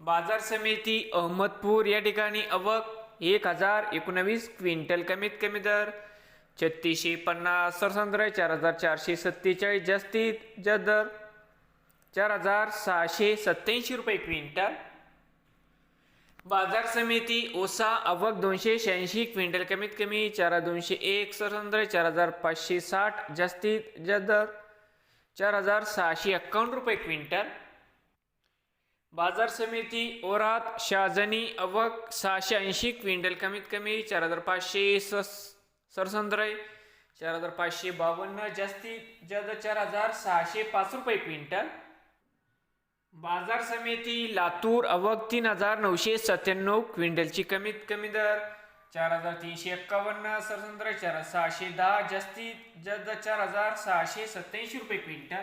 बाजार समिती अहमदपूर या ठिकाणी अवक एक हजार एकोणवीस क्विंटल कमीत कमी दर छत्तीसशे पन्नास सरसंद्र चार हजार चारशे सत्तेचाळीस जास्तीत जास्त दर चार हजार सहाशे सत्याऐंशी रुपये क्विंटल. बाजार समिती ओसा अवक दोनशे शहाऐंशी क्विंटल कमीत कमी चार दोनशे एक सरसंद्र चार हजार पाचशे साठ जास्तीत जास्त दर चार हजार सहाशे एक्कावन्न रुपये क्विंटल. बाजार समिती ओरात शहाजनी अवक सहाशे ऐंशी क्विंटल कमीत कमी चार हजार पाचशे सस सरसंद्रय चार हजार पाचशे बावन्न जास्तीत जास्त चार हजार सहाशे पाच रुपये क्विंटल. बाजार समिती लातूर अवक तीन हजार नऊशे सत्त्याण्णव क्विंटलची कमीत कमी दर चार हजार तीनशे एक्कावन्न सरसंद्रय चार सहाशे दहा जास्तीत जास्त चार हजार सहाशे सत्याऐंशी रुपये क्विंटल.